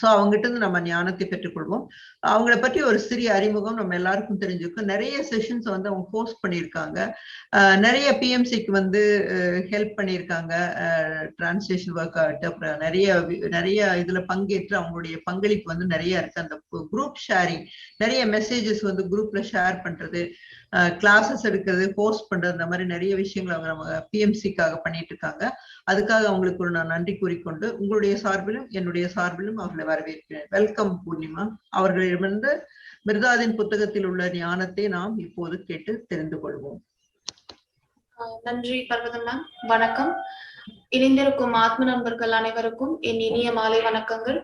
So அவங்ககிட்ட இருந்து நம்ம ஞானத்தை பெற்றுக்கொள்வோம். அவங்கள பற்றி ஒரு சிறிய அறிமுகம் நம்ம எல்லாருக்கும் தெரிஞ்சிருக்கும். நிறைய செஷன்ஸ் வந்து அவங்க ஹோஸ்ட் பண்ணியிருக்காங்க. நிறைய பிஎம்சிக்கு வந்து ஹெல்ப் பண்ணியிருக்காங்க. டிரான்ஸ்லேஷன் ஒர்க் ஆகட்டும் அப்புறம் நிறைய நிறைய இதுல பங்கேற்று அவங்களுடைய பங்களிப்பு வந்து நிறைய இருக்கு. அந்த குரூப் ஷேரிங் நிறைய மெசேஜஸ் வந்து குரூப்ல ஷேர் பண்றது. கிளாஸஸ் எடுக்கிறது கோர்ஸ் பண்றது இந்த மாதிரி நிறைய விஷயங்கள் அவங்க நம்ம பிஎம்சிக்காக பண்ணிட்டு இருக்காங்க. அதுக்காக அவங்களுக்கு ஒரு நான் நன்றி கூறிக்கொண்டு உங்களுடைய சார்பிலும் என்னுடைய சார்பிலும் அவர்களை வரவேற்கிறேன். வெல்கம் பூர்ணிமா அவர்களிடமிருந்து மிர்தாதின் புத்தகத்தில் உள்ள ஞானத்தை நாம் இப்போது கேட்டு தெரிந்து கொள்வோம். ஆஹ் நன்றி பர்வதம் மேம் வணக்கம். இணைந்திருக்கும் ஆத்ம நண்பர்கள் அனைவருக்கும் என் இனிய மாலை வணக்கங்கள்.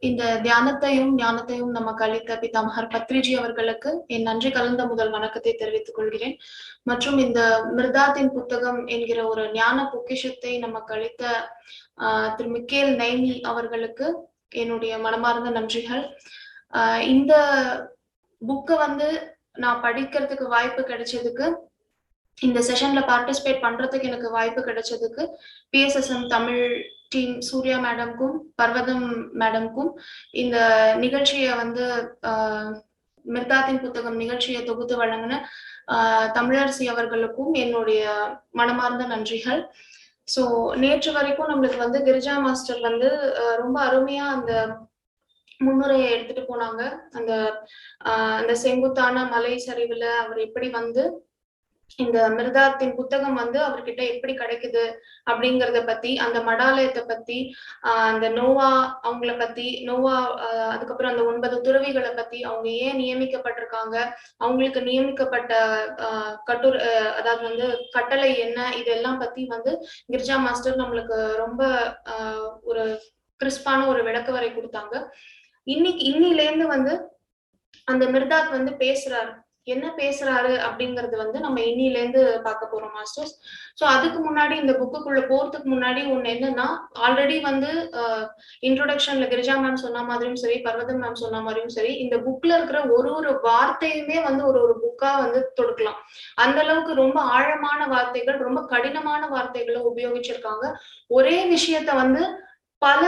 இந்த தியானத்தையும் ஞானத்தையும் நமக்கு அளித்த பிதாமகர் பத்ரிஜி அவர்களுக்கு என் நன்றி கலந்த முதல் வணக்கத்தை தெரிவித்துக் கொள்கிறேன். மற்றும் இந்த மிருதாத்தின் புத்தகம் என்கிற ஒரு ஞான பொக்கிஷத்தை நமக்கு அளித்த ஆஹ் திரு மிக்கேல் நைனி அவர்களுக்கு என்னுடைய மனமார்ந்த நன்றிகள். ஆஹ் இந்த புக்கை வந்து நான் படிக்கிறதுக்கு வாய்ப்பு கிடைச்சதுக்கு இந்த செஷன்ல பார்ட்டிசிபேட் பண்றதுக்கு எனக்கு வாய்ப்பு கிடைச்சதுக்கு பிஎஸ்எஸ்எம் தமிழ் டீம் சூர்யா மேடம்க்கும் பர்வதம் மேடம்க்கும் இந்த நிகழ்ச்சியை வந்து ஆஹ் மிர்தாத்தின் புத்தகம் நிகழ்ச்சியை தொகுத்து வழங்கின ஆஹ் தமிழரசி அவர்களுக்கும் என்னுடைய மனமார்ந்த நன்றிகள். ஸோ நேற்று வரைக்கும் நம்மளுக்கு வந்து கிரிஜா மாஸ்டர் வந்து ஆஹ் ரொம்ப அருமையா அந்த முன்னுரையை எடுத்துட்டு போனாங்க. அந்த ஆஹ் அந்த செங்குத்தான மலை சரிவுல அவர் எப்படி வந்து இந்த மிருதாத்தின் புத்தகம் வந்து அவர்கிட்ட எப்படி கிடைக்குது அப்படிங்கறத பத்தி அந்த மடாலயத்தை பத்தி ஆஹ் அந்த நோவா அவங்கள பத்தி நோவா அதுக்கப்புறம் அந்த ஒன்பது துறவிகளை பத்தி அவங்க ஏன் நியமிக்கப்பட்டிருக்காங்க? அவங்களுக்கு நியமிக்கப்பட்ட ஆஹ் கட்டுரை அதாவது வந்து கட்டளை என்ன? இதெல்லாம் பத்தி வந்து கிரிஜா மாஸ்டர் நம்மளுக்கு ரொம்ப ஆஹ் ஒரு கிறிஸ்பான ஒரு விளக்கவரை கொடுத்தாங்க. இன்னைக்கு இன்னிலேருந்து வந்து அந்த மிர்தாத் வந்து பேசுறாரு. என்ன பேசுறாரு அப்படிங்கறது வந்து நம்ம இன்னில இருந்து பார்க்க போறோம் மாஸ்டர்ஸ் சோ அதுக்கு முன்னாடி இந்த புக்குக்குள்ள போறதுக்கு முன்னாடி ஒண்ணு என்னன்னா ஆல்ரெடி வந்து இன்ட்ரோடக்ஷன்ல கிரிஜா மேம் சொன்ன மாதிரியும் சரி பர்வதம் மேம் சொன்ன மாதிரியும் சரி இந்த புக்ல இருக்கிற ஒரு ஒரு வார்த்தையுமே வந்து ஒரு ஒரு புக்கா வந்து தொடுக்கலாம். அந்த அளவுக்கு ரொம்ப ஆழமான வார்த்தைகள் ரொம்ப கடினமான வார்த்தைகளை உபயோகிச்சிருக்காங்க. ஒரே விஷயத்த வந்து பல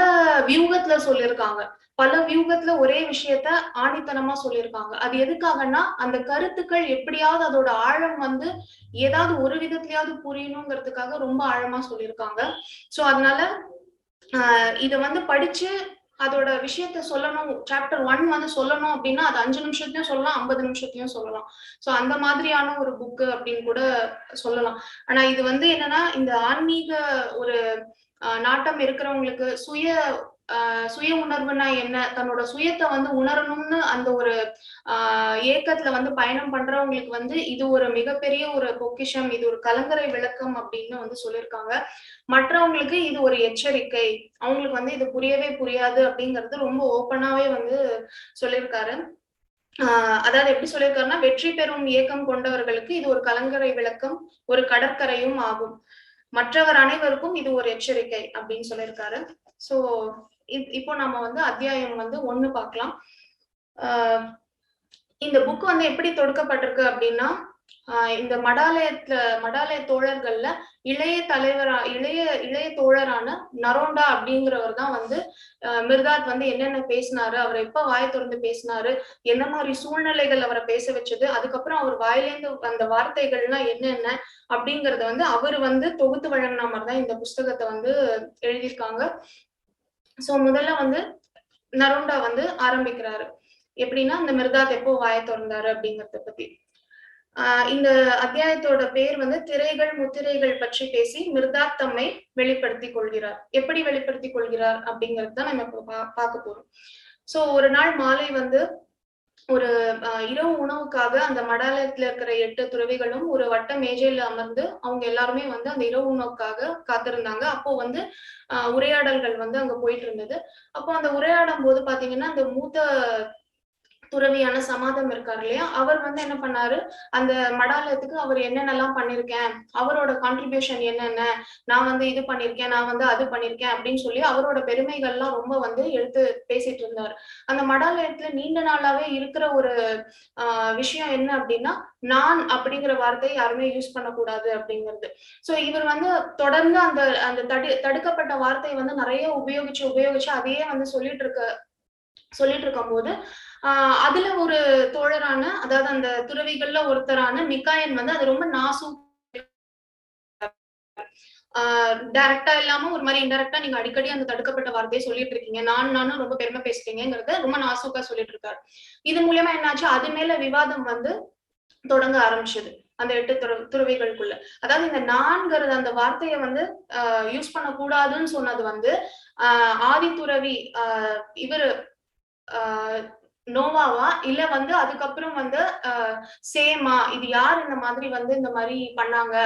வியூகத்துல சொல்லியிருக்காங்க பல வியூகத்துல ஒரே விஷயத்த ஆணித்தனமா சொல்லியிருக்காங்க அது எதுக்காகன்னா அந்த கருத்துக்கள் எப்படியாவது அதோட ஆழம் வந்து ஏதாவது ஒரு விதத்திலயாவது புரியணுங்கிறதுக்காக ரொம்ப ஆழமா சொல்லியிருக்காங்க சோ அதனால ஆஹ் இத வந்து படிச்சு அதோட விஷயத்த சொல்லணும். சாப்டர் ஒன் வந்து சொல்லணும் அப்படின்னா அது அஞ்சு நிமிஷத்தையும் சொல்லலாம் ஐம்பது நிமிஷத்தையும் சொல்லலாம். சோ அந்த மாதிரியான ஒரு புக்கு அப்படின்னு கூட சொல்லலாம். ஆனா இது வந்து என்னன்னா இந்த ஆன்மீக ஒரு நாட்டம் இருக்கிறவங்களுக்கு சுய ஆஹ் சுய உணர்வுனா என்ன? தன்னோட சுயத்தை வந்து உணரணும்னு அந்த ஒரு ஆஹ் ஏக்கத்துல வந்து பயணம் பண்றவங்களுக்கு வந்து இது ஒரு மிகப்பெரிய ஒரு பொக்கிஷம் இது ஒரு கலங்கரை விளக்கம் அப்படின்னு வந்து சொல்லியிருக்காங்க மற்றவங்களுக்கு இது ஒரு எச்சரிக்கை. அவங்களுக்கு வந்து இது புரியவே புரியாது அப்படிங்கிறது ரொம்ப ஓப்பனாவே வந்து சொல்லியிருக்காரு ஆஹ் அதாவது எப்படி சொல்லியிருக்காருன்னா வெற்றி பெறும் இயக்கம் கொண்டவர்களுக்கு இது ஒரு கலங்கரை விளக்கம் ஒரு கடற்கரையும் ஆகும். மற்றவர் அனைவருக்கும் இது ஒரு எச்சரிக்கை அப்படின்னு சொல்லியிருக்காரு. சோ இப்போ நம்ம வந்து அத்தியாயம் வந்து ஒண்ணு பார்க்கலாம். ஆஹ் இந்த புக் வந்து எப்படி தொடுக்கப்பட்டிருக்கு அப்படின்னா இந்த மடாலயத்துல மடாலய தோழர்கள்ல இளைய தலைவரா இளைய இளைய தோழரான நரோண்டா அப்படிங்கிறவர் தான் வந்து மிர்தாத் வந்து என்னென்ன பேசினாரு அவர் எப்ப வாய் திறந்து பேசினாரு என்ன மாதிரி சூழ்நிலைகள் அவரை பேச வச்சது அதுக்கப்புறம் அவர் வாயிலேந்து அந்த வார்த்தைகள்லாம் என்னென்ன அப்படிங்கறத வந்து அவர் வந்து தொகுத்து வழங்கின மாதிரி தான் இந்த புஸ்தகத்தை வந்து எழுதியிருக்காங்க. சோ முதல்ல வந்து நரோண்டா வந்து ஆரம்பிக்கிறாரு. எப்படின்னா இந்த மிர்தாத் எப்போ வாய திறந்தாரு அப்படிங்கறத பத்தி. இந்த அத்தியாயத்தோட பேர் வந்து திரைகள் முத்திரைகள் பற்றி பேசி மிருதாத்தம்மை வெளிப்படுத்தி கொள்கிறார். எப்படி வெளிப்படுத்தி கொள்கிறார் அப்படிங்கிறது தான் நம்ம இப்போ பா பார்க்க போறோம். சோ ஒரு நாள் மாலை வந்து ஒரு இரவு உணவுக்காக அந்த மடாலயத்துல இருக்கிற எட்டு துறவிகளும் ஒரு வட்ட மேஜையில அமர்ந்து அவங்க எல்லாருமே வந்து அந்த இரவு உணவுக்காக காத்திருந்தாங்க. அப்போ வந்து ஆஹ் உரையாடல்கள் வந்து அங்க போயிட்டு இருந்தது. அப்போ அந்த உரையாடும் போது பாத்தீங்கன்னா அந்த மூத்த துறவியான சமாதம் இருக்காரு இல்லையா? அவர் வந்து என்ன பண்ணாரு? அந்த மடாலயத்துக்கு அவர் என்னென்னலாம் பண்ணிருக்கேன்? அவரோட கான்ட்ரிபியூஷன் என்னென்ன? நான் வந்து இது பண்ணிருக்கேன் நான் வந்து அது பண்ணிருக்கேன் அப்படின்னு சொல்லி அவரோட பெருமைகள்லாம் ரொம்ப வந்து எடுத்து பேசிட்டு இருந்தார். அந்த மடாலயத்துல நீண்ட நாளாவே இருக்கிற ஒரு ஆஹ் விஷயம் என்ன அப்படின்னா நான் அப்படிங்கிற வார்த்தையை யாருமே யூஸ் பண்ணக்கூடாது அப்படிங்கிறது. சோ இவர் வந்து தொடர்ந்து அந்த அந்த தடு தடுக்கப்பட்ட வார்த்தையை வந்து நிறைய உபயோகிச்சு உபயோகிச்சு அதையே வந்து சொல்லிட்டு இருக்க சொல்லிட்டு இருக்கும் போது ஆஹ் அதுல ஒரு தோழரான அதாவது அந்த துறவிகள்ல ஒருத்தரான மிக்காயன் வந்து அது ரொம்ப நாசு டைரக்டா இல்லாம ஒரு மாதிரி இன்டெரக்டா நீங்க அடிக்கடி அந்த தடுக்கப்பட்ட வார்த்தையை சொல்லிட்டு இருக்கீங்க நான் நானும் ரொம்ப பெருமை பேசுறீங்கிறத ரொம்ப நாசூக்கா சொல்லிட்டு இருக்காரு இது மூலியமா என்னாச்சு? அது மேல விவாதம் வந்து தொடங்க ஆரம்பிச்சது அந்த எட்டு துற துறவிகளுக்குள்ள. அதாவது இந்த நான்கிறது அந்த வார்த்தையை வந்து யூஸ் பண்ண கூடாதுன்னு சொன்னது வந்து ஆஹ் ஆதி துறவி ஆஹ் இவரு நோவாவா? இல்ல வந்து அதுக்கப்புறம் வந்து சேமா? இது யார் இந்த மாதிரி வந்து இந்த மாதிரி பண்ணாங்க?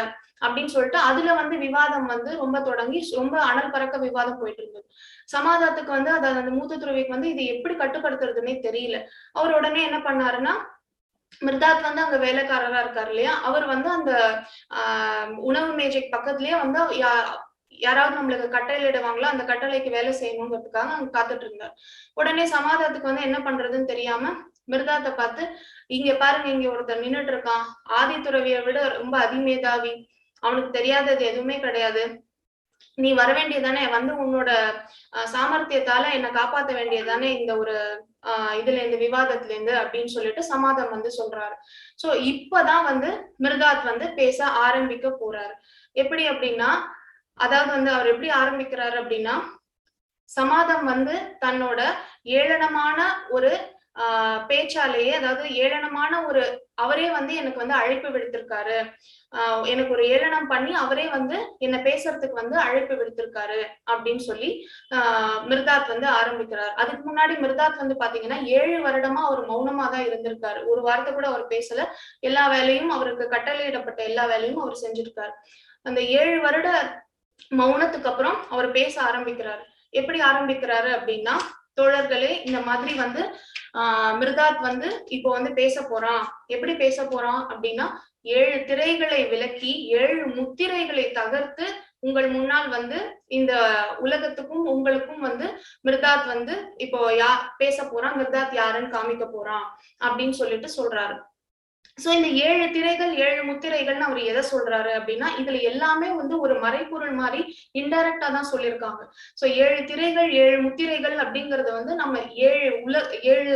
அப்படின்னு சொல்லிட்டு அதுல வந்து விவாதம் வந்து ரொம்ப தொடங்கி ரொம்ப அனல் பறக்க விவாதம் போயிட்டு இருந்தது. சமாதானத்துக்கு வந்து அதாவது அந்த மூத்த துறவிக்கு வந்து இது எப்படி கட்டுப்படுத்துறதுன்னே தெரியல. அவர் உடனே என்ன பண்ணாருன்னா மிர்தாத் வந்து அங்க வேலைக்காரரா இருக்காரு இல்லையா? அவர் வந்து அந்த ஆஹ் உணவு மேஜைக்கு பக்கத்துலயே வந்து யாராவது நம்மளுக்கு கட்டளையிடுவாங்களோ அந்த கட்டளைக்கு வேலை செய்யணுங்கிறதுக்காக அங்க காத்துட்டு இருந்தார். உடனே சமாதானத்துக்கு வந்து என்ன பண்றதுன்னு தெரியாம மிர்தாத்தை பார்த்து இங்க பாருங்க இங்க ஒருத்தர் நின்றுட்டு இருக்கான் ஆதி துறவியை விட ரொம்ப அதிமேதாவி அவனுக்கு தெரியாதது எதுவுமே கிடையாது. நீ வர வேண்டியதானே வந்து உன்னோட சாமர்த்தியத்தால என்னை காப்பாத்த வேண்டியதானே இந்த ஒரு ஆஹ் இதுல இருந்து விவாதத்துல இருந்து அப்படின்னு சொல்லிட்டு சமாதம் வந்து சொல்றாரு. சோ இப்பதான் வந்து மிருதாத் வந்து பேச ஆரம்பிக்க போறாரு. எப்படி அப்படின்னா அதாவது வந்து அவர் எப்படி ஆரம்பிக்கிறாரு அப்படின்னா சமாதம் வந்து தன்னோட ஏளனமான ஒரு ஆஹ் பேச்சாலேயே அதாவது ஏளனமான ஒரு அவரே வந்து எனக்கு வந்து அழைப்பு விடுத்திருக்காரு. ஆஹ் எனக்கு ஒரு ஏளனம் பண்ணி அவரே வந்து என்ன பேசுறதுக்கு வந்து அழைப்பு விடுத்திருக்காரு அப்படின்னு சொல்லி ஆஹ் மிர்தாத் வந்து ஆரம்பிக்கிறார். அதுக்கு முன்னாடி மிர்தாத் வந்து பாத்தீங்கன்னா ஏழு வருடமா அவர் மௌனமா தான் இருந்திருக்காரு. ஒரு வார்த்தை கூட அவர் பேசல. எல்லா வேலையும் அவருக்கு கட்டளையிடப்பட்ட எல்லா வேலையும் அவர் செஞ்சிருக்காரு. அந்த ஏழு வருட மௌனத்துக்கு அப்புறம் அவர் பேச ஆரம்பிக்கிறாரு. எப்படி ஆரம்பிக்கிறாரு அப்படின்னா தோழர்களே இந்த மாதிரி வந்து ஆஹ் மிருதாத் வந்து இப்போ வந்து பேச போறான். எப்படி பேச போறான் அப்படின்னா ஏழு திரைகளை விலக்கி ஏழு முத்திரைகளை தகர்த்து உங்கள் முன்னால் வந்து இந்த உலகத்துக்கும் உங்களுக்கும் வந்து மிர்தாத் வந்து இப்போ யா பேச போறான். மிர்தாத் யாருன்னு காமிக்க போறான் அப்படின்னு சொல்லிட்டு சொல்றாரு. சோ இந்த ஏழு திரைகள் ஏழு முத்திரைகள்னு அவர் எதை சொல்றாரு அப்படின்னா இதுல எல்லாமே வந்து ஒரு மறைப்பொருள் மாதிரி இன்டைரக்டா தான் சொல்லியிருக்காங்க. சோ ஏழு திரைகள் ஏழு முத்திரைகள் அப்படிங்கறத வந்து நம்ம ஏழு உல ஏழு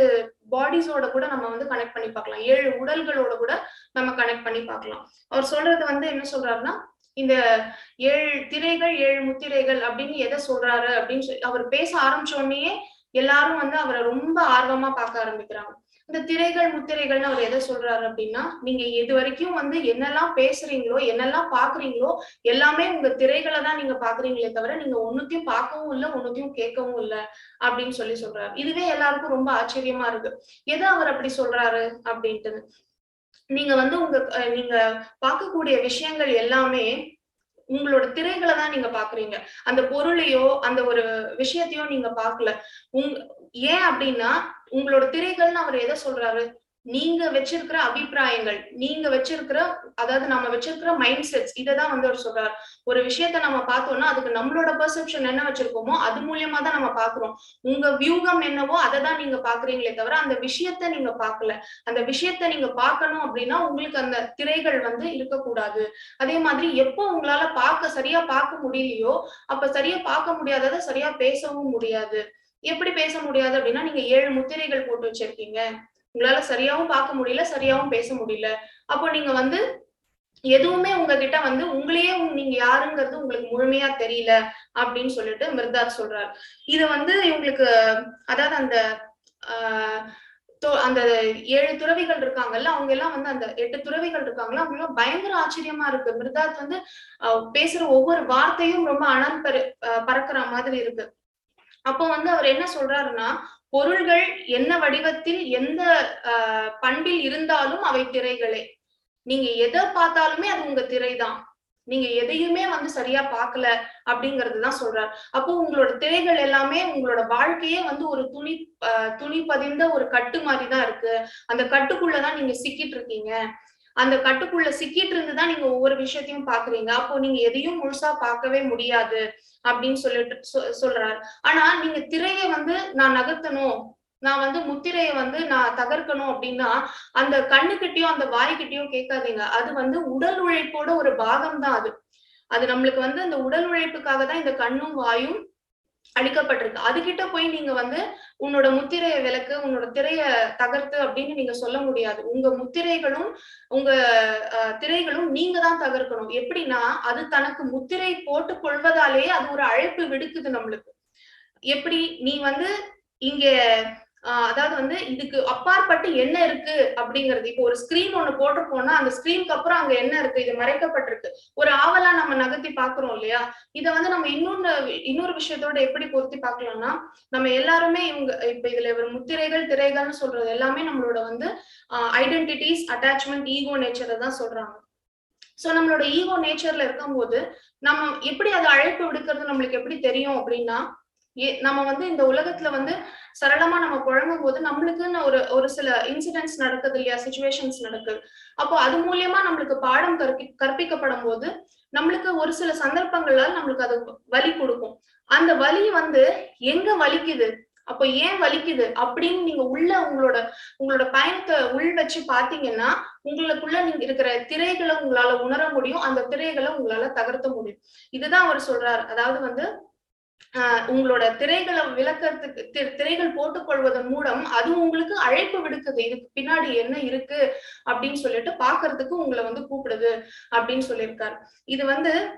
பாடிஸோட கூட நம்ம வந்து கனெக்ட் பண்ணி பார்க்கலாம். ஏழு உடல்களோட கூட நம்ம கனெக்ட் பண்ணி பார்க்கலாம். அவர் சொல்றது வந்து என்ன சொல்றாருன்னா இந்த ஏழு திரைகள் ஏழு முத்திரைகள் அப்படின்னு எதை சொல்றாரு அப்படின்னு சொல்லி அவர் பேச ஆரம்பிச்ச உடனேயே எல்லாரும் வந்து அவரை ரொம்ப ஆர்வமா பார்க்க ஆரம்பிக்கிறாங்க. இந்த திரைகள் முத்திரைகள்னு அவர் எதை சொல்றாரு அப்படின்னா நீங்க இது வரைக்கும் வந்து என்னெல்லாம் பேசுறீங்களோ என்னெல்லாம் பாக்குறீங்களோ எல்லாமே உங்க திரைகளை தான் நீங்க பாக்குறீங்களே தவிர நீங்க ஒன்னுத்தையும் பார்க்கவும் இல்லை ஒன்னுத்தையும் கேட்கவும் இல்லை அப்படின்னு சொல்லி சொல்றாரு. இதுவே எல்லாருக்கும் ரொம்ப ஆச்சரியமா இருக்கு. எதை அவர் அப்படி சொல்றாரு அப்படின்ட்டு. நீங்க வந்து உங்க நீங்க பார்க்கக்கூடிய விஷயங்கள் எல்லாமே உங்களோட திரைகளை தான் நீங்க பாக்குறீங்க. அந்த பொருளையோ அந்த ஒரு விஷயத்தையோ நீங்க பாக்கல. உங்க ஏன் அப்படின்னா உங்களோட திரைகள்னு அவர் எதை சொல்றாரு? நீங்க வச்சிருக்கிற அபிப்பிராயங்கள் நீங்க வச்சிருக்கிற அதாவது நம்ம வச்சிருக்கிற மைண்ட் செட்ஸ் இதைதான் வந்து அவர் சொல்றாரு. ஒரு விஷயத்த நம்ம பார்த்தோம்னா அதுக்கு நம்மளோட பெர்செப்ஷன் என்ன வச்சிருக்கோமோ அது மூலியமா தான் நம்ம பாக்குறோம் உங்க வியூகம் என்னவோ அதை தான் நீங்க பாக்குறீங்களே தவிர அந்த விஷயத்த நீங்க பார்க்கல. அந்த விஷயத்த நீங்க பார்க்கணும் அப்படின்னா உங்களுக்கு அந்த திரைகள் வந்து இருக்கக்கூடாது. அதே மாதிரி எப்போ உங்களால பார்க்க சரியா பார்க்க முடியலையோ அப்ப சரியா பார்க்க முடியாததை சரியா பேசவும் முடியாது. எப்படி பேச முடியாது அப்படின்னா நீங்க ஏழு முத்திரைகள் போட்டு வச்சிருக்கீங்க. உங்களால சரியாவும் பார்க்க முடியல சரியாவும் பேச முடியல. அப்போ நீங்க வந்து எதுவுமே உங்ககிட்ட வந்து உங்களையே நீங்க யாருங்கிறது உங்களுக்கு முழுமையா தெரியல அப்படின்னு சொல்லிட்டு மிர்தாத் சொல்றாரு. இது வந்து இவங்களுக்கு அதாவது அந்த ஆஹ் அந்த ஏழு துறவிகள் இருக்காங்கல்ல அவங்க எல்லாம் வந்து அந்த எட்டு துறவிகள் இருக்காங்களா அவங்க எல்லாம் பயங்கர ஆச்சரியமா இருக்கு. மிர்தாத் வந்து பேசுற ஒவ்வொரு வார்த்தையும் ரொம்ப அனல் பறக்கிற மாதிரி இருக்கு. அப்போ வந்து அவர் என்ன சொல்றாருன்னா பொருள்கள் என்ன வடிவத்தில் எந்த பண்பில் இருந்தாலும் அவை திரைகளே. நீங்க எதை பார்த்தாலுமே அது உங்க திரைதான். நீங்க எதையுமே வந்து சரியா பார்க்கல அப்படிங்கிறது தான் சொல்றாரு. அப்போ உங்களோட திரைகள் எல்லாமே உங்களோட வாழ்க்கையே வந்து ஒரு துணி துணி பதிந்த ஒரு கட்டு மாதிரிதான் இருக்கு. அந்த கட்டுக்குள்ளதான் நீங்க சிக்கிட்டு இருக்கீங்க. அந்த கட்டுக்குள்ள சிக்கிட்டு இருந்துதான் நீங்க ஒவ்வொரு விஷயத்தையும் பாக்குறீங்க. அப்போ நீங்க எதையும் முழுசா பார்க்கவே முடியாது அப்படின்னு சொல்லிட்டு சொல்றாரு. ஆனா நீங்க திரையை வந்து நான் நகர்த்தணும் நான் வந்து முத்திரையை வந்து நான் தகர்க்கணும் அப்படின்னா அந்த கண்ணுக்கிட்டயோ அந்த வாய்கிட்டயோ கேட்காதீங்க. அது வந்து உடல் உழைப்போட ஒரு பாகம் தான் அது. அது நம்மளுக்கு வந்து அந்த உடல் உழைப்புக்காக தான் இந்த கண்ணும் வாயும் அளிக்கப்பட்டிருக்கு. அதுகிட்ட போய் நீங்க வந்து உன்னோட முத்திரைய விளக்கு உன்னோட திரைய தகர்த்து அப்படின்னு நீங்க சொல்ல முடியாது. உங்க முத்திரைகளும் உங்க அஹ், திரைகளும் நீங்க தான் தகர்க்கணும். எப்படின்னா அது தனக்கு முத்திரை போட்டு கொள்வதாலேயே அது ஒரு அழைப்பு விடுக்குது நம்மளுக்கு. எப்படி? நீ வந்து இங்க அதாவது வந்து இதுக்கு அப்பாற்பட்டு என்ன இருக்கு அப்படிங்கிறது. இப்போ ஒரு ஸ்கிரீன் ஒண்ணு போட்டிருப்போம்னா அந்த ஸ்கிரீனுக்கு அப்புறம் அங்க என்ன இருக்கு? இது மறைக்கப்பட்டிருக்கு. ஒரு ஆவலா நம்ம நகர்த்தி பாக்குறோம் இல்லையா? இத வந்து நம்ம இன்னொன்னு இன்னொரு விஷயத்தோட எப்படி பொருத்தி பாக்கலாம்னா நம்ம எல்லாருமே இவங்க இப்ப இதுல ஒரு முத்திரைகள் திரைகள்னு சொல்றது எல்லாமே நம்மளோட வந்து ஐடென்டிட்டிஸ் அட்டாச்மெண்ட் ஈகோ நேச்சரை தான் சொல்றாங்க. சோ நம்மளோட ஈகோ நேச்சர்ல இருக்கும்போது நம்ம எப்படி அதை அழைப்பு விடுக்கிறது நம்மளுக்கு எப்படி தெரியும் அப்படின்னா நம்ம வந்து இந்த உலகத்துல வந்து சரளமா நம்ம குழங்கும் போது நம்மளுக்குன்னு ஒரு ஒரு சில இன்சிடென்ட்ஸ் நடக்குது இல்லையா? சுச்சுவேஷன்ஸ் நடக்குது. அப்போ அது மூலியமா நம்மளுக்கு பாடம் கற்பி கற்பிக்கப்படும் போது நம்மளுக்கு ஒரு சில சந்தர்ப்பங்களால் நம்மளுக்கு அது வலி கொடுக்கும். அந்த வலி வந்து எங்க வலிக்குது? அப்போ ஏன் வலிக்குது? அப்படின்னு நீங்க உள்ள உங்களோட உங்களோட பயணத்தை உள் வச்சு பாத்தீங்கன்னா உங்களுக்குள்ள நீங்க இருக்கிற திரைகளை உங்களால உணர முடியும். அந்த திரைகளை உங்களால தகர்த்த முடியும். இதுதான் அவர் சொல்றாரு. அதாவது வந்து உங்களோட திரைகளை விளக்கறதுக்கு தி- திரைகள் போட்டுக்கொள்வதன் மூலம் அது உங்களுக்கு அழைப்பு விடுக்குது. இதுக்கு பின்னாடி என்ன இருக்கு அப்படின்னு சொல்லிட்டு பாக்குறதுக்கு உங்களை வந்து கூப்பிடுது அப்படின்னு சொல்லியிருக்காரு. இது வந்து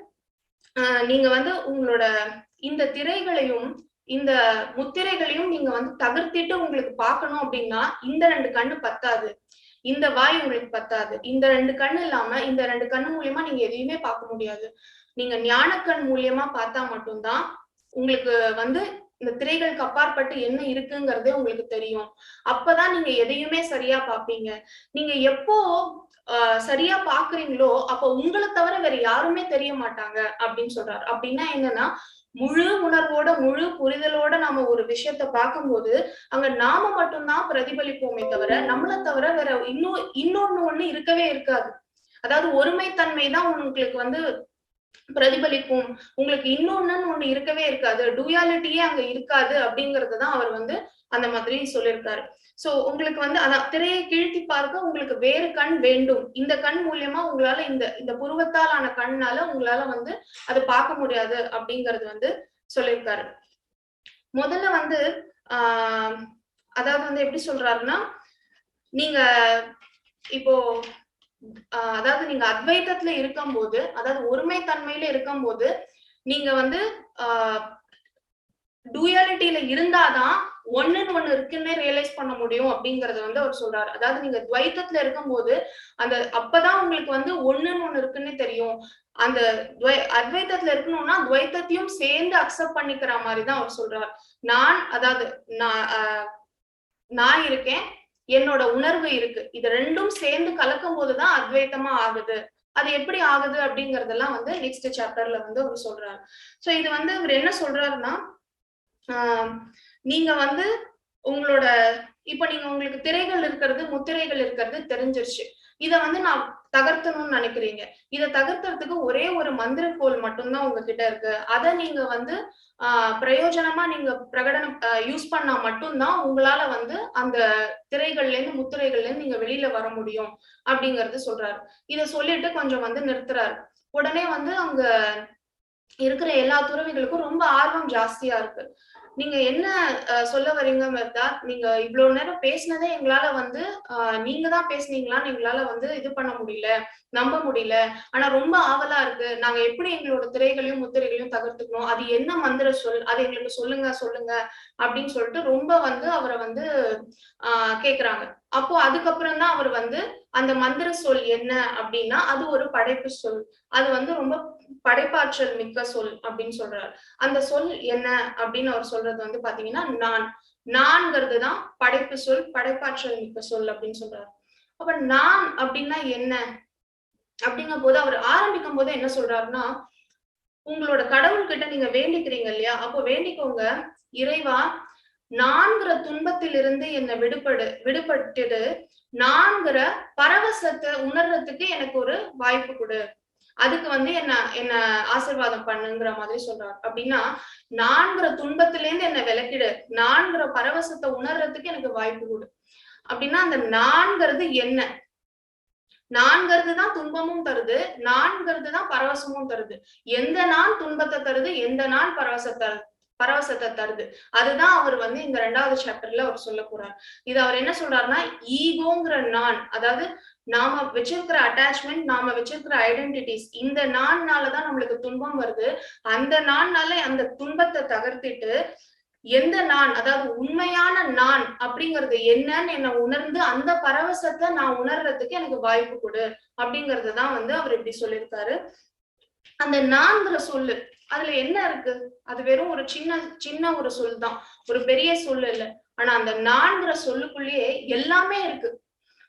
ஆஹ் நீங்க வந்து உங்களோட இந்த திரைகளையும் இந்த முத்திரைகளையும் நீங்க வந்து தகர்த்திட்டு உங்களுக்கு பார்க்கணும் அப்படின்னா இந்த ரெண்டு கண்ணு பத்தாது. இந்த வாய் உங்களுக்கு பத்தாது. இந்த ரெண்டு கண்ணு இல்லாம இந்த ரெண்டு கண்ணு மூலியமா நீங்க எதையுமே பார்க்க முடியாது. நீங்க ஞானக்கண் மூலியமா பார்த்தா மட்டும்தான் உங்களுக்கு வந்து இந்த திரைகளுக்கு அப்பாற்பட்டு என்ன இருக்குங்கிறதே உங்களுக்கு தெரியும். அப்பதான் நீங்க எதையுமே சரியா பாப்பீங்க நீங்க எப்போ ஆஹ் சரியா பாக்குறீங்களோ அப்ப உங்களை தவிர வேற யாருமே தெரிய மாட்டாங்க அப்படின்னு சொல்றாரு. அப்படின்னா என்னன்னா முழு உணர்வோட முழு புரிதலோட நாம ஒரு விஷயத்த பார்க்கும்போது அங்க நாம மட்டும்தான் பிரதிபலிப்போமே தவிர நம்மள தவிர வேற இன்னும் இன்னொன்னு ஒண்ணு இருக்கவே இருக்காது. அதாவது ஒருமைத்தன்மை தான் உங்களுக்கு வந்து பிரதிபலிக்கும். உங்களுக்கு இன்னொன்னு ஒண்ணு இருக்கவே இருக்காது. டூயாலிட்டியே அங்க இருக்காது அப்படிங்கறதுதான் அவர் வந்து அந்த மாதிரி சொல்லியிருக்காரு சோ உங்களுக்கு வந்து அதான் திரையை கீழ்த்தி பார்க்க உங்களுக்கு வேறு கண் வேண்டும். இந்த கண் மூலியமா உங்களால இந்த இந்த புருவத்தால் ஆன கண்ணால உங்களால வந்து அதை பார்க்க முடியாது அப்படிங்கறது வந்து சொல்லியிருக்காரு முதல்ல வந்து ஆஹ் அதாவது வந்து எப்படி சொல்றாருன்னா நீங்க இப்போ அதாவது நீங்க அத்வைத்தத்துல இருக்கும்போது அதாவது ஒருமை தன்மையில இருக்கும்போது நீங்க வந்து ஆஹ் டூயாலிட்டியில இருந்தாதான் ஒன்னுன்னு ஒண்ணு இருக்குன்னே ரியலைஸ் பண்ண முடியும் அப்படிங்கறத வந்து அவர் சொல்றாரு. அதாவது நீங்க துவைத்தத்துல இருக்கும்போது அந்த அப்பதான் உங்களுக்கு வந்து ஒண்ணுன்னு ஒண்ணு இருக்குன்னே தெரியும். அந்த துவை- அத்வைத்தத்துல இருக்கணும்னா துவைத்தத்தையும் சேர்ந்து அக்செப்ட் பண்ணிக்கிற மாதிரி தான் அவர் சொல்றாரு. நான் அதாவது நான் ஆஹ் நான் இருக்கேன் என்னோட உணர்வு இருக்கு. இது ரெண்டும் சேர்ந்து கலக்கும் போதுதான் அத்வைத்தமா ஆகுது. அது எப்படி ஆகுது அப்படிங்கறதெல்லாம் வந்து நெக்ஸ்ட் சாப்டர்ல வந்து அவர் சொல்றாரு. சோ இது வந்து இவர் என்ன சொல்றாருன்னா ஆஹ் நீங்க வந்து உங்களோட இப்ப நீங்க உங்களுக்கு திரைகள் இருக்கிறது முத்திரைகள் இருக்கிறது தெரிஞ்சிருச்சு. இத வந்து நான் தகர்த்தணும்னு நினைக்கிறீங்க. இத தகர்த்துறதுக்கு ஒரே ஒரு மந்திரக்கோல் மட்டும்தான் உங்ககிட்ட இருக்கு. அத நீங்க வந்து ஆஹ் பிரயோஜனமா நீங்க பிரகடனம் யூஸ் பண்ணா மட்டும்தான் உங்களால வந்து அந்த திரைகள்ல இருந்து முத்திரைகள்ல இருந்து நீங்க வெளியில வர முடியும் அப்படிங்கறது சொல்றாரு. இத சொல்லிட்டு கொஞ்சம் வந்து நிறுத்துறாரு. உடனே வந்து அங்க இருக்கிற எல்லா துறவிகளுக்கும் ரொம்ப ஆர்வம் ஜாஸ்தியா இருக்கு. நீங்க என்ன சொல்ல வரீங்க மெர்தா நீங்க இவ்வளவு நேரம் பேசினதே எங்களால வந்து ஆஹ், நீங்க தான் பேசுனீங்களான்னு எங்களால வந்து இது பண்ண முடியல நம்ப முடியல. ஆனா ரொம்ப ஆவலா இருக்கு. நாங்க எப்படி எங்களோட திரைகளையும் முத்திரைகளையும் தகர்த்துக்கணும்? அது என்ன மந்திர சொல்? அது எங்களுக்கு சொல்லுங்க சொல்லுங்க அப்படின்னு சொல்லிட்டு ரொம்ப வந்து அவரை வந்து ஆஹ் கேக்குறாங்க. அப்போ அதுக்கப்புறம் தான் அவர் வந்து அந்த மந்திர சொல் என்ன அப்படின்னா அது ஒரு படைப்பு சொல். அது வந்து ரொம்ப படைப்பாற்றல் மிக்க சொல் அப்படின்னு சொல்றாரு. அந்த சொல் என்ன அப்படின்னு அவர் சொல்றது வந்து பாத்தீங்கன்னா நான். நான்கிறது தான் படைப்பு சொல் படைப்பாற்றல் மிக்க சொல் அப்படின்னு சொல்றாரு. அப்ப நான் அப்படின்னா என்ன? அப்படிங்கும் போது அவர் ஆரம்பிக்கும் போது என்ன சொல்றாருன்னா உங்களோட கடவுள்கிட்ட நீங்க வேண்டிக்கிறீங்க இல்லையா? அப்போ வேண்டிக்கோங்க இறைவா நான்கிற துன்பத்திலிருந்து என்னை விடுபடு விடுபட்டுடு நான்கிற பரவசத்தை உணர்றதுக்கு எனக்கு ஒரு வாய்ப்பு கொடு. அதுக்கு வந்து என்ன என்ன ஆசீர்வாதம் பண்ணுங்கிற மாதிரி சொல்றாரு. அப்படின்னா நான்கிற துன்பத்துல இருந்து என்ன விலக்கிடு. நான்கிற பரவசத்தை உணர்றதுக்கு எனக்கு வாய்ப்பு கொடு. அப்படின்னா அந்த நான்கிறது என்ன? நான்கிறது தான் துன்பமும் தருது. நான்கிறது தான் பரவசமும் தருது. எந்த நான் துன்பத்தை தருது? எந்த நான் பரவசத்தை பரவசத்தை தருது. அதுதான் அவர் வந்து இந்த ரெண்டாவது சாப்டர்ல அவர் சொல்ல போறார். இது அவர் என்ன சொல்றாருன்னா ஈகோங்கிற நான் அதாவது நாம வச்சிருக்கிற அட்டாச்மெண்ட் நாம வச்சிருக்கிற ஐடென்டிட்டிஸ் இந்த நான்னாலதான் நம்மளுக்கு துன்பம் வருது. அந்த நான்னால அந்த துன்பத்தை தகர்த்திட்டு எந்த நான் அதாவது உண்மையான நான் அப்படிங்கறது என்னன்னு என்ன உணர்ந்து அந்த பரவசத்தை நான் உணர்றதுக்கு எனக்கு வாய்ப்பு கொடு அப்படிங்கறது தான் வந்து அவர் இப்படி சொல்லியிருக்காரு. அந்த நான்கிற சொல்லு அதுல என்ன இருக்கு? அது வெறும் ஒரு சின்ன சின்ன ஒரு சொல் தான். ஒரு பெரிய சொல் இல்ல. ஆனா அந்த நான்கிற சொல்லுக்குள்ளேயே எல்லாமே இருக்கு.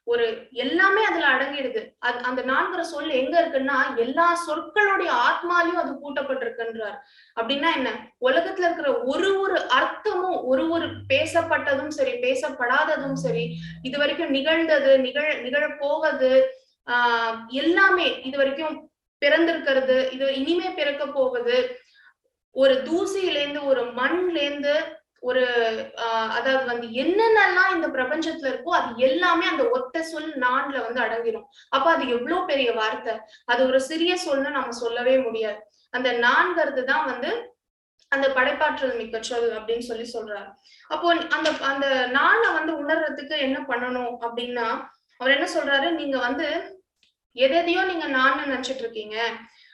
ஒரு எல்லாமே அதுல அடங்கிடுது. அது அந்த நான்கிற சொல் எங்க இருக்குன்னா எல்லா சொற்களுடைய ஆத்மாலையும் அது கூட்டப்பட்டிருக்குன்றார் அப்படின்னா என்ன? உலகத்துல இருக்கிற ஒரு ஒரு அர்த்தமும் ஒரு ஒரு பேசப்பட்டதும் சரி பேசப்படாததும் சரி இது வரைக்கும் நிகழ்ந்தது நிகழ் நிகழப்போவது ஆஹ் எல்லாமே இது வரைக்கும் பிறந்திருக்கிறது இது இனிமே பிறக்க போகுது ஒரு தூசியிலேருந்து ஒரு மண்லேருந்து ஒரு அதாவது வந்து என்னென்னலாம் இந்த பிரபஞ்சத்துல இருக்கோ அது எல்லாமே அந்த ஒத்த சொல் நான்ல வந்து அடங்கிடும் அப்ப அது எவ்வளவு பெரிய வார்த்தை? அது ஒரு சிறிய சொல்னு நம்ம சொல்லவே முடியாது. அந்த நான்கிறது தான் வந்து அந்த படைப்பாற்றல் மிக்க சொல் அப்படின்னு சொல்லி சொல்றாரு. அப்போ அந்த அந்த நானை வந்து உணர்றதுக்கு என்ன பண்ணணும் அப்படின்னா அவர் என்ன சொல்றாரு? நீங்க வந்து எதையோ நீங்க நான் நினைச்சிட்டு இருக்கீங்க.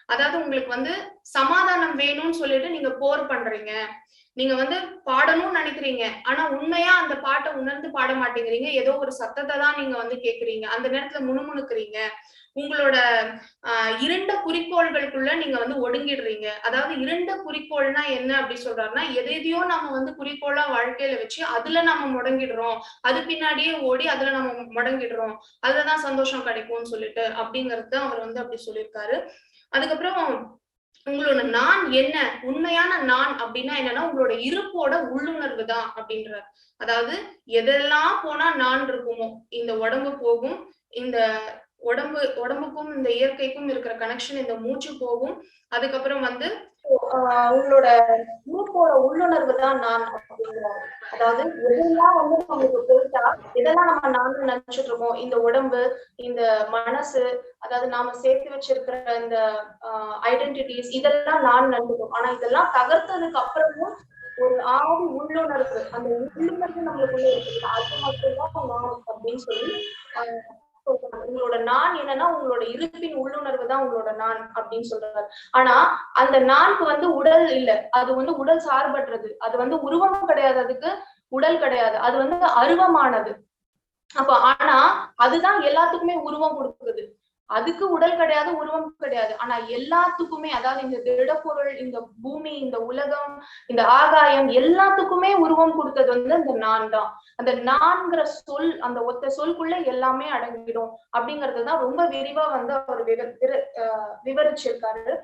அதாவது உங்களுக்கு வந்து சமாதானம் வேணும்னு சொல்லிட்டு நீங்க போர் பண்றீங்க. நீங்க வந்து பாடணும்னு நினைக்கிறீங்க. ஆனா உண்மையா அந்த பாட்டை உணர்ந்து பாட மாட்டேங்கிறீங்க. ஏதோ ஒரு சத்தத்தை தான் நீங்க வந்து கேக்குறீங்க. அந்த நேரத்துல முணுமுணுக்குறீங்க. உங்களோட ஆஹ் இரண்ட குறிக்கோள்களுக்குள்ள நீங்க வந்து ஒடுங்கிடுறீங்க. அதாவது இரண்ட குறிக்கோள்னா என்ன அப்படி சொல்றாருன்னா எதையோ நம்ம வந்து குறிக்கோளா வாழ்க்கையில வச்சு அதுல நம்ம முடங்கிடுறோம். அது பின்னாடியே ஓடி அதுல நம்ம முடங்கிடுறோம். அதுலதான் சந்தோஷம் கிடைக்கும்னு சொல்லிட்டு அப்படிங்கறது அவர் வந்து அப்படி சொல்லியிருக்காரு. அதுக்கப்புறம் உங்களோட நான் என்ன? உண்மையான நான் அப்படின்னா என்னன்னா உங்களோட இருப்போட உள்ளுணர்வு தான் அப்படின்ற அதாவது எதெல்லாம் போனா நான் இருக்குமோ இந்த உடம்பு போகும் இந்த உடம்பு உடம்புக்கும் இந்த இயற்கைக்கும் இருக்கிற கனெக்ஷன் இந்த மூச்சு போகும். அதுக்கப்புறம் வந்து உங்களோட மூப்போட உள்ளுணர்வு தான் நான் அப்படிங்கிறாரு அதாவது எதெல்லாம் வந்து நம்மளுக்கு போயிட்டா எதெல்லாம் நம்ம நான் நினைச்சிட்டு இருக்கோம் இந்த உடம்பு இந்த மனசு அதாவது நாம சேர்த்து வச்சிருக்கிற இந்த ஐடென்டிட்டிஸ் இதெல்லாம் நான் நினைக்கிறோம் ஆனா இதெல்லாம் தகர்த்ததுக்கு அப்புறமும் ஒரு ஆவி உள்ளுணர்வு அந்த உள்ளுணர்வு நம்மளுக்குள்ள இருக்குது. அது மட்டும்தான் நான் அப்படின்னு சொல்லி ஆஹ் உங்களோட நான் என்னன்னா உங்களோட இருப்பின் உள்ளுணர்வு தான் உங்களோட நான் அப்படின்னு சொல்றாரு. ஆனா அந்த நான்கு வந்து உடல் இல்ல. அது வந்து உடல் சார்பற்றது. அது வந்து உருவம் கிடையாது. அதுக்கு உடல் கிடையாது. அது வந்து அருவமானது. அப்ப ஆனா அதுதான் எல்லாத்துக்குமே உருவம் கொடுக்குது. அதுக்கு உடல் கிடையாது உருவம் கிடையாது. ஆனா எல்லாத்துக்குமே அதாவது இந்த திடப்பொருள் இந்த பூமி இந்த உலகம் இந்த ஆகாயம் எல்லாத்துக்குமே உருவம் கொடுத்தது வந்து அந்த நான் தான். அந்த நான்கிற சொல் அந்த ஒத்த சொல்குள்ள எல்லாமே அடங்கிடும் அப்படிங்கறதுதான் ரொம்ப விரிவா வந்து அவர் விவ- அஹ் விவரிச்சிருக்காரு.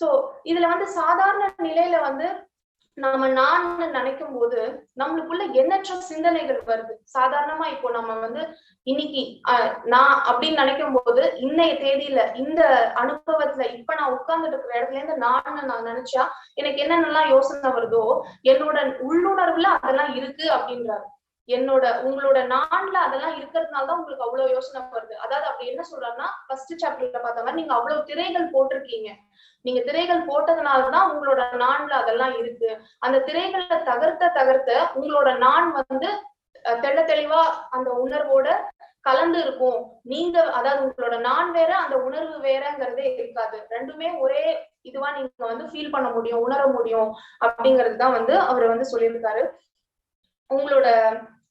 சோ இதுல வந்து சாதாரண நிலையில வந்து நாம நான் நினைக்கும் போது நம்மளுக்குள்ள எண்ணற்ற சிந்தனைகள் வருது. சாதாரணமா இப்போ நம்ம வந்து இன்னைக்கு அஹ், நான் அப்படின்னு நினைக்கும் போது இன்னைய தேதியில இந்த அனுபவத்துல இப்ப நான் உட்கார்ந்துட்டு இருக்கிற இடத்துல இருந்து நான் நான் நினைச்சா எனக்கு என்னென்னலாம் யோசனை வருதோ என்னோட உள்ளுணர்வுல அதெல்லாம் இருக்கு அப்படின்றாரு. என்னோட உங்களோட நான்ல அதெல்லாம் இருக்கிறதுனால தான் உங்களுக்கு அவ்வளவு யோசனை வருது. அதாவது அப்படி என்ன சொல்றாருன்னா ஃபர்ஸ்ட் சாப்டர்ல பார்த்த மாதிரி நீங்க அவ்வளவு திரைகள் போட்டிருக்கீங்க. நீங்க திரைகள் போட்டதுனாலதான் உங்களோட நான்ல அதெல்லாம் இருக்கு. அந்த திரைகளை தகர்த்த தகர்த்த உங்களோட நான் வந்து தெள்ள தெளிவா அந்த உணர்வோட கலந்து இருக்கும். நீங்க அதாவது உங்களோட நான் வேற அந்த உணர்வு வேறங்கிறதே இருக்காது. ரெண்டுமே ஒரே இதுவா நீங்க வந்து ஃபீல் பண்ண முடியும் உணர முடியும் அப்படிங்கிறது தான் வந்து அவர் வந்து சொல்லியிருக்காரு. உங்களோட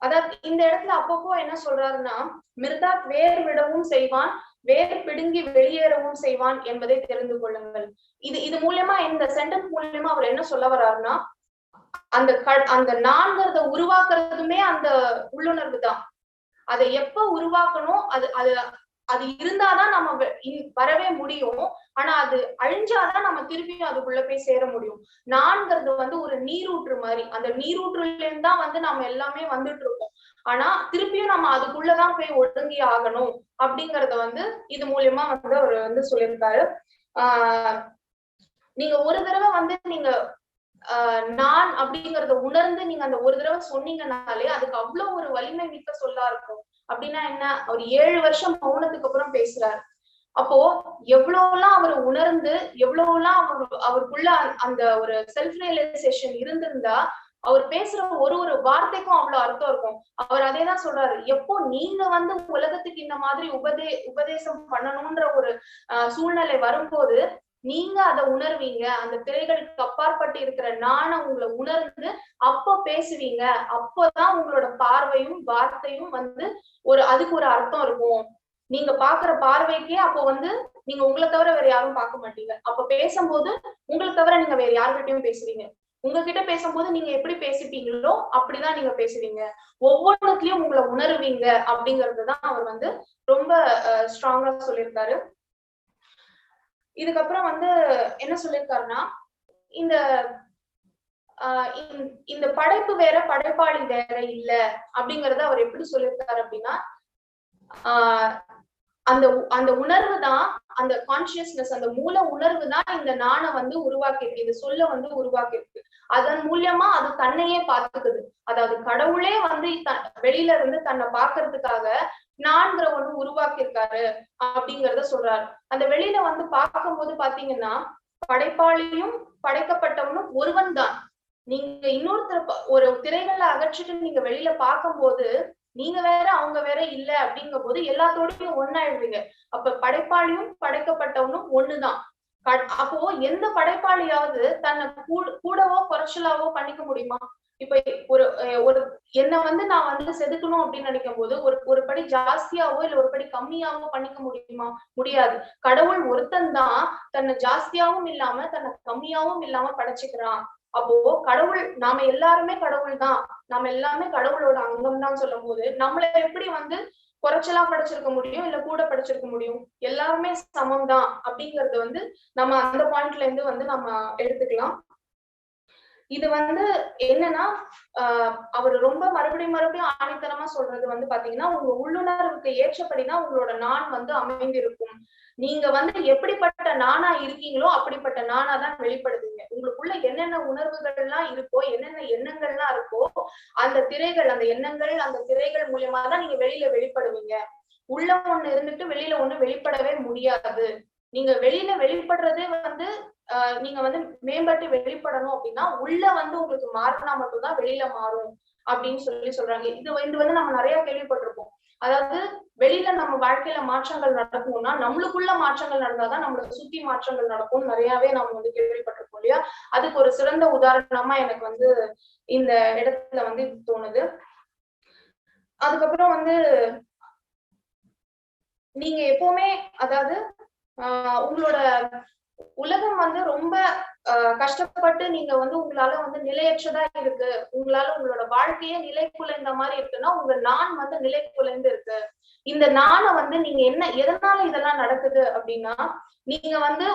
அதாவது இந்த இடத்துல அப்பப்போ என்ன சொல்றாருன்னா மிர்தாத் வேர் விடவும் செய்வான் வேர் பிடுங்கி வெளியேறவும் செய்வான் என்பதை தெரிந்து கொள்ளுங்கள். இது இது மூலியமா இந்த சென்டென்ஸ் மூலியமா அவர் என்ன சொல்ல வர்றாருன்னா அந்த க- அந்த நான்கிறத உருவாக்குறதுமே அந்த உள்ளுணர்வு தான். அதை எப்ப உருவாக்கணும் அது அது அது இருந்தாதான் நம்ம வரவே முடியும். ஆனா அது அழிஞ்சாதான் நம்ம திருப்பியும் அதுக்குள்ள போய் சேர முடியும். நான்கிறது வந்து ஒரு நீரூற்று மாதிரி அந்த நீரூற்றுல இருந்து தான் வந்து நம்ம எல்லாமே வந்துட்டு இருக்கோம் ஆனா திருப்பியும் நம்ம அதுக்குள்ளதான் போய் ஒடுங்கி ஆகணும் அப்படிங்கறத வந்து இது மூலியமா வந்து அவர் வந்து சொல்லியிருக்காரு. ஆஹ் நீங்க ஒரு தடவை வந்து நீங்க ஆஹ் நான் அப்படிங்கறத உணர்ந்து நீங்க அந்த ஒரு தடவை சொன்னீங்கனாலே அதுக்கு அவ்வளவு ஒரு வலிமை மிக்க சொல்லா இருக்கும். அப்படின்னா என்ன? அவர் ஏழு வருஷம் மௌனத்துக்கு அப்புறம் பேசுறாரு. அப்போ எவ்வளவுலாம் அவர் உணர்ந்து எவ்வளவுலாம் அவர் அவருக்குள்ள அந்த ஒரு செல்ஃப் ரியலைசேஷன் இருந்திருந்தா அவர் பேசுற ஒரு ஒரு வார்த்தைக்கும் அவ்வளவு அர்த்தம் இருக்கும். அவர் அதே தான் சொல்றாரு. எப்போ நீங்க வந்து உலகத்துக்கு இந்த மாதிரி உபதே உபதேசம் பண்ணணும்ன்ற ஒரு சூழ்நிலை வரும்போது நீங்க அதை உணர்வீங்க. அந்த திரைகளுக்கு அப்பாற்பட்டு இருக்கிற நான உங்களை உணர்ந்து அப்போ பேசுவீங்க. அப்போதான் உங்களோட பார்வையும் வார்த்தையும் வந்து ஒரு அதுக்கு ஒரு அர்த்தம் இருக்கும். நீங்க பாக்குற பார்வைக்கே அப்போ வந்து நீங்க உங்களை தவிர வேற யாரும் பார்க்க மாட்டீங்க. அப்ப பேசும்போது உங்களை தவிர நீங்க வேற யாருக்கிட்டையும் பேசுவீங்க. உங்ககிட்ட பேசும்போது நீங்க எப்படி பேசிப்பீங்களோ அப்படிதான் நீங்க பேசுவீங்க. ஒவ்வொன்றுலயும் உங்களை உணருவீங்க அப்படிங்கறதுதான் அவர் வந்து ரொம்ப ஸ்ட்ராங்கா சொல்லியிருக்காரு. இதுக்கப்புறம் வந்து என்ன சொல்லியிருக்காருன்னா இந்த ஆஹ் இந்த படைப்பு வேற படைப்பாளி வேற இல்ல அப்படிங்கறத அவர் எப்படி சொல்லியிருக்காரு அப்படின்னா ஆஹ் அந்த அந்த உணர்வு தான் அந்த கான்சியஸ்னஸ் அந்த மூல உணர்வு தான் இந்த நாணை வந்து உருவாக்கியிருக்கு இந்த சொல்ல வந்து உருவாக்கியிருக்கு. அதன் மூலியமா அது தன்னையே பார்த்துக்குது. அதாவது கடவுளே வந்து வெளியில இருந்து தன்னை பாக்குறதுக்காக நான்கிற ஒண்ணு உருவாக்கியிருக்காரு அப்படிங்கறத சொல்றாரு. அந்த வெளியில வந்து பார்க்கும்போது பாத்தீங்கன்னா படைப்பாளியும் படைக்கப்பட்டவனும் ஒருவன் தான் நீங்க இன்னொருத்தர் ஒரு திரைகளை அகற்றிட்டு நீங்க வெளியில பார்க்கும்போது நீங்க வேற அவங்க வேற இல்ல அப்படிங்கும் போது எல்லாத்தோடையும் ஒன்னாயிடுவீங்க அப்ப படைப்பாளியும் படைக்கப்பட்டவனும் ஒண்ணுதான். அப்போ எந்த படைப்பாளியாவது தன்னை கூடவோ குறைச்சலாவோ பண்ணிக்க முடியுமா? இப்ப ஒரு ஒரு என்ன வந்து நான் வந்து செதுக்கணும் அப்படின்னு நினைக்கும் போது ஒரு ஒரு படி ஜாஸ்தியாவோ இல்ல ஒரு படி கம்மியாவோ பண்ணிக்க முடியுமா? முடியாது. கடவுள் ஒருத்தன் தான் தன்னை ஜாஸ்தியாவும் இல்லாம தன்னை கம்மியாவும் இல்லாம படைச்சுக்கிறான். அப்போ கடவுள் நாம எல்லாருமே கடவுள் தான். நாம எல்லாமே கடவுளோட அங்கம் தான் சொல்லும் போது நம்மள எப்படி வந்து குறைச்சலா படிச்சிருக்க முடியும் இல்ல கூட படிச்சிருக்க முடியும்? எல்லாருமே சமம் தான் அப்படிங்கறது வந்து நம்ம அந்த பாயிண்ட்ல இருந்து வந்து நம்ம எடுத்துக்கலாம். இது வந்து என்னன்னா ஆஹ் அவர் ரொம்ப மறுபடியும் மறுபடியும் ஆணித்தனமா சொல்றது வந்து பாத்தீங்கன்னா உங்க உள்ளுணர்வுக்கு ஏற்றபடிதான் உங்களோட நான் வந்து அமைந்திருக்கும். நீங்க வந்து எப்படிப்பட்ட நானா இருக்கீங்களோ அப்படிப்பட்ட நானா தான் வெளிப்படுதுங்க உங்களுக்குள்ள என்னென்ன உணர்வுகள் எல்லாம் இருக்கோ என்னென்ன எண்ணங்கள்லாம் இருக்கோ அந்த திரைகள் அந்த எண்ணங்கள் அந்த திரைகள் மூலியமா தான் நீங்க வெளியில வெளிப்படுவீங்க. உள்ள ஒண்ணு இருந்துட்டு வெளியில ஒண்ணு வெளிப்படவே முடியாது. நீங்க வெளியில வெளிப்படுறதே வந்து நீங்க வந்து மேம்பட்டு வெளிப்படணும் அப்படின்னா உள்ள வந்து உங்களுக்கு மாறினா மட்டும்தான் வெளியில மாறும் அப்படின்னு சொல்லி சொல்றாங்க. இது இது வந்து நம்ம நிறைய கேள்விப்பட்டிருப்போம். அதாவது வெளியில நம்ம வாழ்க்கையில மாற்றங்கள் நடக்கும்னா நம்மளுக்குள்ள மாற்றங்கள் நடந்தாதான் நம்மளோட சுத்தி மாற்றங்கள் நடக்கும் நிறையவே நம்ம வந்து கேள்விப்பட்டிருப்போம் இல்லையா? அதுக்கு ஒரு சிறந்த உதாரணமா எனக்கு வந்து இந்த இடத்துல வந்து தோணுது. அதுக்கப்புறம் வந்து நீங்க எப்பவுமே அதாவது ஆஹ் உங்களோட உலகம் வந்து ரொம்ப கஷ்டப்பட்டு நீங்க வந்து உங்களால வந்து நிலையற்றதா இருக்கு. உங்களால உங்களோட வாழ்க்கையே நிலை குலைந்த மாதிரி இருக்குன்னா உங்க நான் வந்து நிலை குலைந்து இருக்கு. இந்த நானை வந்து நீங்க என்ன எதனால இதெல்லாம் நடக்குது அப்படின்னா நீங்க வந்து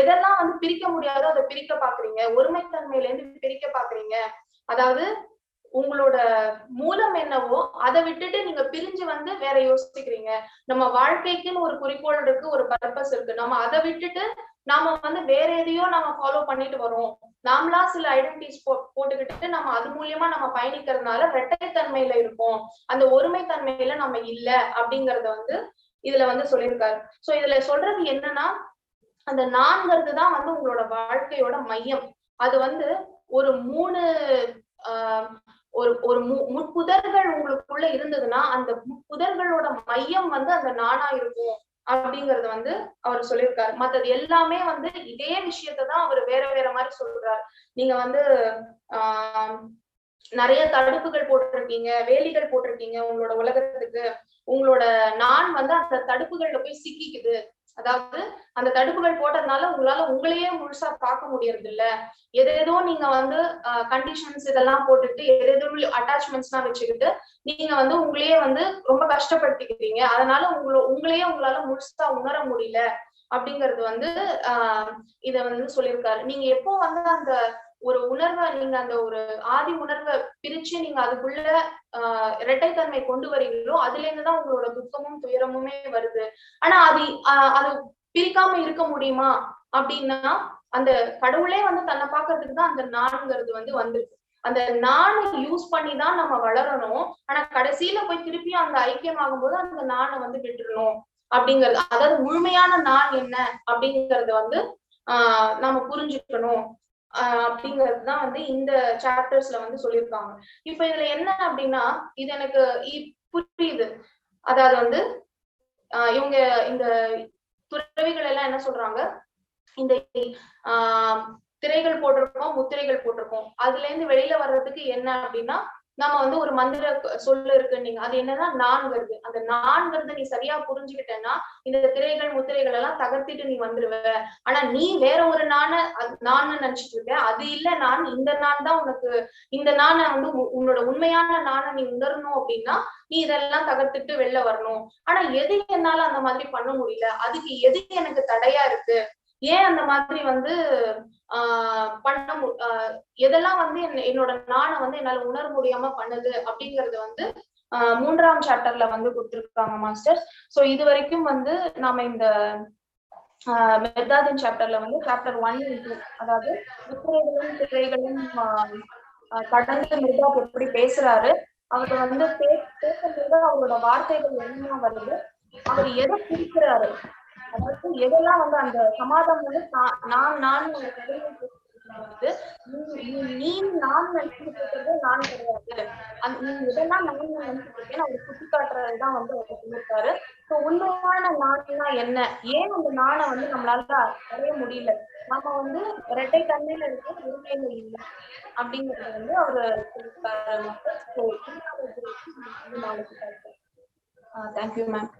எதெல்லாம் வந்து பிரிக்க முடியாதோ அதை பிரிக்க பாக்குறீங்க. ஒருமைத்தன்மையில இருந்து பிரிக்க பாக்குறீங்க. அதாவது உங்களோட மூலம் என்னவோ அதை விட்டுட்டு நீங்க பிரிஞ்சு வந்து வேற யோசிக்கிறீங்க. நம்ம வாழ்க்கைக்குன்னு ஒரு குறிக்கோள் இருக்கு ஒரு பர்பஸ் இருக்கு. நம்ம அதை விட்டுட்டு நாம வந்து வேற எதையோ நம்ம ஃபாலோ பண்ணிட்டு வரோம். நாமளா சில ஐடென்டிட்டிஸ் போ போட்டுக்கிட்டு நம்ம அது மூலியமா நம்ம பயணிக்கிறதுனால இரட்டைத்தன்மையில இருப்போம். அந்த ஒருமைத்தன்மையில நம்ம இல்ல அப்படிங்கறத வந்து இதுல வந்து சொல்லியிருக்காரு. சோ இதுல சொல்றது என்னன்னா அந்த நான்கிறது தான் வந்து உங்களோட வாழ்க்கையோட மையம். அது வந்து ஒரு மூணு ஆஹ் ஒரு ஒரு மு முட்புதர்கள் உங்களுக்குள்ள இருந்ததுன்னா அந்த முட்புதர்களோட மையம் வந்து அந்த நானா இருக்கும் அப்படிங்கறத வந்து அவர் சொல்லியிருக்காரு. மத்தது எல்லாமே வந்து இதே விஷயத்தான் அவர் வேற வேற மாதிரி சொல்றாரு. நீங்க வந்து ஆஹ் நிறைய தடுப்புகள் போட்டிருக்கீங்க வேலிகள் போட்டிருக்கீங்க உங்களோட உலகத்துக்கு. உங்களோட நான் வந்து அந்த தடுப்புகள்ல போய் சிக்கிக்குது. அதாவது அந்த தடுப்புகள் போட்டதுனால உங்களால உங்களையே முழுசா பார்க்க முடியறது இல்ல எதேதோ நீங்க வந்து கண்டிஷன்ஸ் இதெல்லாம் போட்டுட்டு எதேதோ அட்டாச்மெண்ட்ஸ் எல்லாம் வச்சுக்கிட்டு நீங்க வந்து உங்களையே வந்து ரொம்ப கஷ்டப்படுத்திக்கிறீங்க. அதனால உங்கள உங்களையே உங்களால முழுசா உணர முடியல. அப்படிங்கிறது வந்து ஆஹ் இத வந்து சொல்லியிருக்காரு. நீங்க எப்போ வந்து அந்த ஒரு உணர்வை நீங்க அந்த ஒரு ஆதி உணர்வை பிரிச்சு நீங்க அதுக்குள்ள ஆஹ் இரட்டைத்தன்மை கொண்டு வரீங்களோ அதுல இருந்துதான் உங்களோட துக்கமும் துயரமுமே வருது. ஆனா அது அது பிரிக்காம இருக்க முடியுமா? அப்படின்னா அந்த கடவுளே வந்து தன்னை பாக்குறதுக்கு தான் அந்த நான்ங்கிறது வந்து வந்திருக்கு. அந்த நானை யூஸ் பண்ணி தான் நம்ம வளரணும். ஆனா கடைசியில போய் திருப்பியும் அந்த ஐக்கியம் ஆகும்போது அந்த நானை வந்து விட்டுறணும் அப்படிங்கிறது. அதாவது முழுமையான நான் என்ன அப்படிங்கறத வந்து ஆஹ் நாம புரிஞ்சுக்கணும். அப்படிங்கிறது தான் வந்து இந்த சாப்டர்ஸ்ல வந்து சொல்லியிருக்காங்க. இப்ப இதுல என்ன அப்படின்னா இது எனக்கு புரியுது. அதாவது வந்து இவங்க இந்த துறவிகள் எல்லாம் என்ன சொல்றாங்க? இந்த ஆஹ் திரைகள் போட்டிருக்கோம் முத்திரைகள் போட்டிருக்கோம். அதுல இருந்து வெளியில வர்றதுக்கு என்ன அப்படின்னா நம்ம வந்து ஒரு மந்திர சொல்லு இருக்கு நீங்க அது என்னன்னா நான்கிறது அந்த நான்கிறது நீ சரியா புரிஞ்சுக்கிட்டேன்னா இந்த திரைகள் முத்திரைகள் எல்லாம் தகர்த்திட்டு நீ வந்துருவ. ஆனா நீ வேற ஒரு நான நான் நினைச்சிட்டு இருக்க. அது இல்ல நான் இந்த நான் தான் உனக்கு இந்த நான வந்து உன்னோட உண்மையான நாண நீ உணரணும் அப்படின்னா நீ இதெல்லாம் தகர்த்துட்டு வெளில வரணும். ஆனா எது என்னால அந்த மாதிரி பண்ண முடியல? அதுக்கு எது எனக்கு தடையா இருக்கு? ஏன் அந்த மாதிரி வந்து ஆஹ் பண்ண எதெல்லாம் வந்து என்னோட நாணை வந்து என்னால உணர முடியாம பண்ணுது அப்படிங்கறது வந்து ஆஹ் மூன்றாம் சாப்டர்ல வந்து கொடுத்துருக்காங்க மாஸ்டர் சோ இது வரைக்கும் வந்து நாம இந்த மெத்தாதின் சாப்டர்ல வந்து சாப்டர் ஒன் அதாவது முத்திரைகளும் திரைகளும் கடந்து மிர்தாப் எப்படி பேசுறாரு அவர் வந்து பேசும்போது அவரோட வார்த்தைகள் என்ன வருது அவர் எதை குறிக்கிறாரு அதாவது எதெல்லாம் வந்து அந்த சமாதம் வந்து நான் நான் வந்து நீ- நான் நினைச்சிட்டு இருக்கிறது நான் கிடையாது. அந்த நீ இதெல்லாம் நான் நினைச்சிட்டு இருக்கேன்னு அவர் சுட்டி காட்டுறதுதான் வந்து அவர் சொல்லியிருக்காரு. ஸோ உண்மையான நான்னா என்ன? ஏன் அந்த நாணை வந்து நம்மளால அடைய முடியல? நம்ம வந்து ரெட்டை தன்மையில இருக்க உரிமையில இல்லை அப்படிங்கறது வந்து அவரு சொல்லியிருக்காரு. Thank you ma'am